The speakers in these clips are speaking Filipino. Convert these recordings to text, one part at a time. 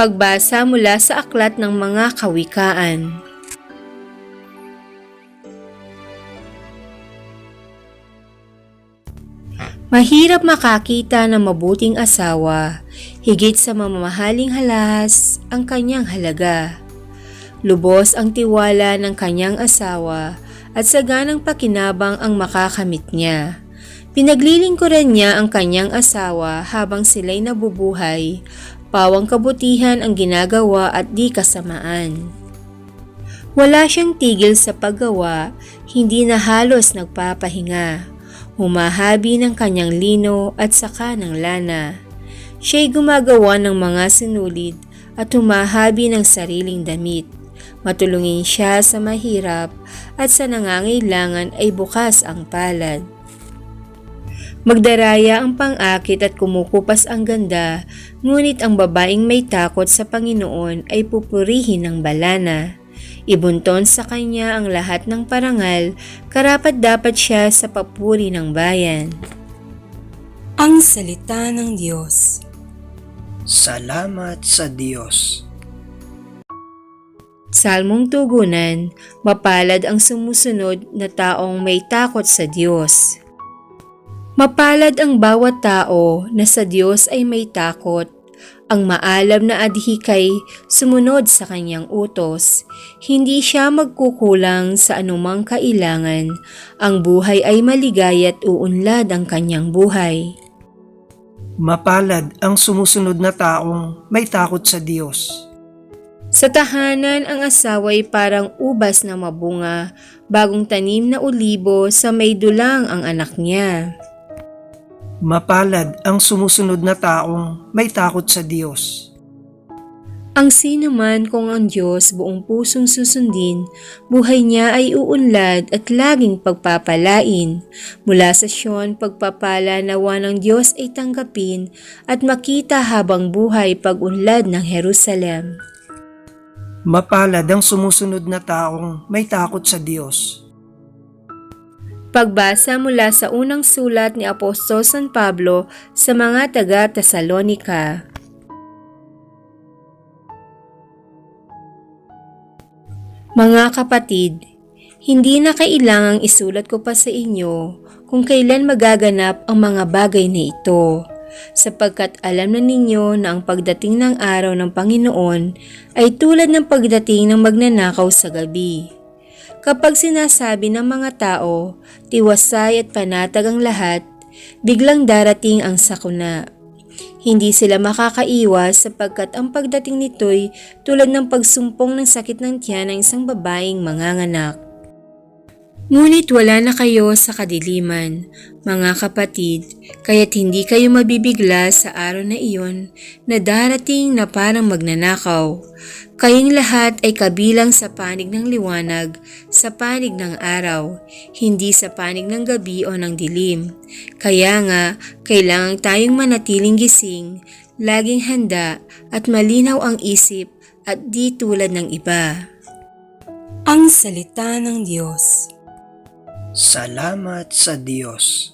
Pagbasa mula sa Aklat ng Mga Kawikaan Mahirap makakita ng mabuting asawa, higit sa mamamahaling halas ang kanyang halaga. Lubos ang tiwala ng kanyang asawa at saganang pakinabang ang makakamit niya. Pinaglilingkuran niya ang kanyang asawa habang sila'y nabubuhay, pawang kabutihan ang ginagawa at di kasamaan. Wala siyang tigil sa paggawa, hindi na halos nagpapahinga. Humahabi ng kanyang lino at saka ng lana. Siya'y gumagawa ng mga sinulid at humahabi ng sariling damit. Matulungin siya sa mahirap at sa nangangailangan ay bukas ang palad. Magdaraya ang pang-akit at kumukupas ang ganda, ngunit ang babaeng may takot sa Panginoon ay pupurihin ng balana. Ibunton sa kanya ang lahat ng parangal, karapat dapat siya sa papuri ng bayan. Ang Salita ng Diyos Salamat sa Diyos. Salmong Tugunan, mapalad ang sumusunod na taong may takot sa Diyos. Mapalad ang bawat tao na sa Diyos ay may takot. Ang maalam na adhikay sumunod sa kanyang utos. Hindi siya magkukulang sa anumang kailangan. Ang buhay ay maligay at uunlad ang kanyang buhay. Mapalad ang sumusunod na taong may takot sa Diyos. Sa tahanan, ang asawa'y parang ubas na mabunga, bagong tanim na ulibo sa may dulang ang anak niya. Mapalad ang sumusunod na taong may takot sa Diyos. Ang sino man kung ang Diyos buong pusong susundin, buhay niya ay uunlad at laging pagpapalain. Mula sa Siyon, pagpapala nawa ng Diyos ay tanggapin at makita habang buhay pag-unlad ng Jerusalem. Mapalad ang sumusunod na taong may takot sa Diyos. Pagbasa mula sa unang sulat ni Apostol San Pablo sa mga taga-Tesalonika. Mga kapatid, hindi na kailangang isulat ko pa sa inyo kung kailan magaganap ang mga bagay na ito, sapagkat alam na ninyo na ang pagdating ng araw ng Panginoon ay tulad ng pagdating ng magnanakaw sa gabi. Kapag sinasabi ng mga tao, tiwasay at panatag ang lahat, biglang darating ang sakuna. Hindi sila makakaiwas sapagkat ang pagdating nito'y tulad ng pagsumpong ng sakit ng tiyan ng isang babaeng manganganak. Ngunit wala na kayo sa kadiliman, mga kapatid, kaya't hindi kayo mabibigla sa araw na iyon na darating na parang magnanakaw. Kayong lahat ay kabilang sa panig ng liwanag, sa panig ng araw, hindi sa panig ng gabi o ng dilim. Kaya nga, kailangan tayong manatiling gising, laging handa at malinaw ang isip at di tulad ng iba. Ang Salita ng Diyos Salamat sa Diyos.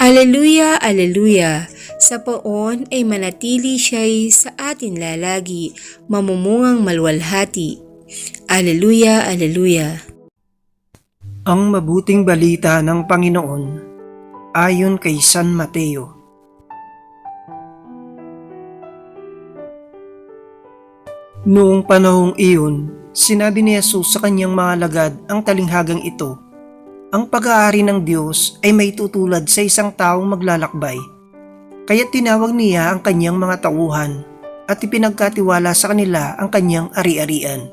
Aleluya, aleluya. Sa poon ay manatili siya'y sa atin lalagi, mamumungang malwalhati. Aleluya, aleluya. Ang mabuting balita ng Panginoon ayon kay San Mateo. Noong panahong iyon, sinabi ni Jesus sa kanyang mga lagad ang talinghagang ito, Ang pag-aari ng Diyos ay may tutulad sa isang taong maglalakbay. Kaya tinawag niya ang kanyang mga tauhan at ipinagkatiwala sa kanila ang kanyang ari-arian.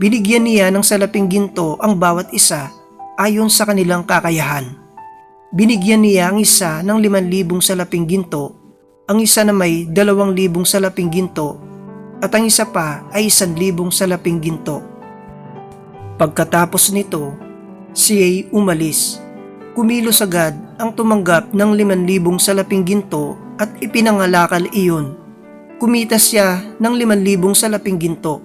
Binigyan niya ng salaping ginto ang bawat isa ayon sa kanilang kakayahan. Binigyan niya ang isa ng liman libong salaping ginto, ang isa na may dalawang libong salaping ginto, at ang isa pa ay isang libong salaping ginto. Pagkatapos nito, siya'y umalis. Kumilos agad ang tumanggap ng liman libong salaping ginto at ipinangalakal iyon. Kumita siya ng liman libong salaping ginto.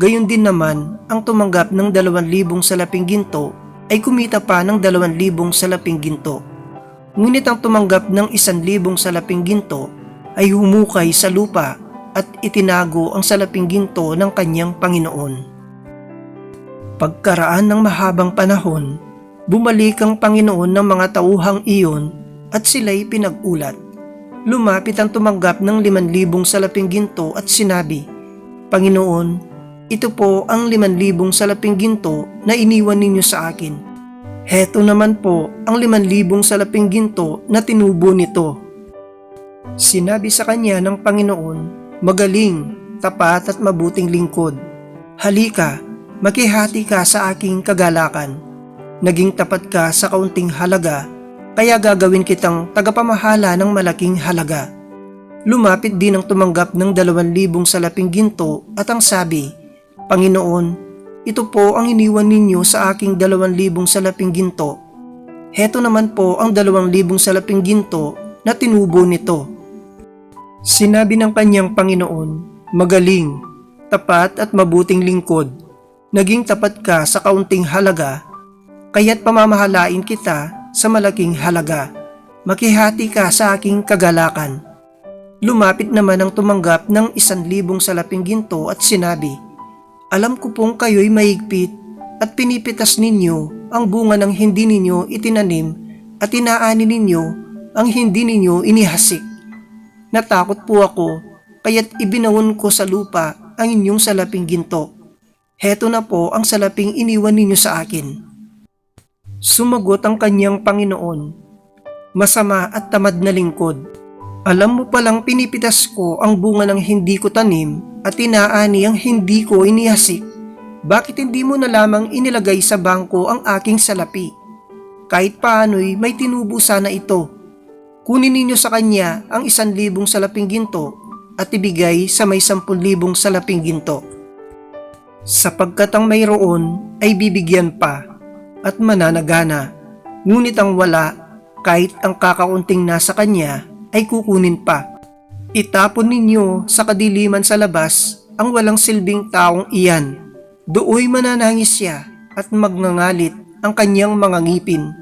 Gayon din naman ang tumanggap ng dalawan libong salaping ginto ay kumita pa ng dalawang libong salaping ginto. Ngunit ang tumanggap ng isan libong salaping ginto ay humukay sa lupa at itinago ang salaping ginto ng kanyang Panginoon. Pagkaraan ng mahabang panahon, bumalik ang Panginoon ng mga tauhang iyon at sila'y pinag-ulat. Lumapit ang tumanggap ng liman libong salaping ginto at sinabi, Panginoon, ito po ang liman libong salaping ginto na iniwan ninyo sa akin. Heto naman po ang liman libong salaping ginto na tinubo nito. Sinabi sa kanya ng Panginoon, Magaling, tapat at mabuting lingkod. Halika, makihati ka sa aking kagalakan. Naging tapat ka sa kaunting halaga, kaya gagawin kitang tagapamahala ng malaking halaga. Lumapit din ang tumanggap ng dalawan libong salaping ginto at ang sabi, Panginoon, ito po ang iniwan ninyo sa aking dalawan libong salaping ginto. Heto naman po ang dalawang libong salaping ginto na tinubo nito. Sinabi ng kanyang Panginoon, Magaling, tapat at mabuting lingkod. Naging tapat ka sa kaunting halaga, kaya't pamamahalain kita sa malaking halaga. Makihati ka sa aking kagalakan. Lumapit naman ang tumanggap ng isan libong salaping ginto at sinabi, Alam ko pong kayo'y mahigpit at pinipitas ninyo ang bunga ng hindi ninyo itinanim at inaani ninyo ang hindi ninyo inihasik. Natakot po ako, kaya't ibinawon ko sa lupa ang inyong salaping ginto. Heto na po ang salaping iniwan ninyo sa akin. Sumagot ang kanyang Panginoon, Masama at tamad na lingkod. Alam mo palang pinipitas ko ang bunga ng hindi ko tanim at inaani ang hindi ko inihasik. Bakit hindi mo na lamang inilagay sa bangko ang aking salapi? Kahit paano'y may tinubo sana ito. Kunin ninyo sa kanya ang isan libong salaping ginto at ibigay sa may sampun libong salaping ginto. Sapagkat ang mayroon ay bibigyan pa at mananagana, ngunit ang wala kahit ang kakaunting nasa kanya ay kukunin pa. Itapon ninyo sa kadiliman sa labas ang walang silbing taong iyan. Dooy mananangis siya at magngangalit ang kanyang mga ngipin.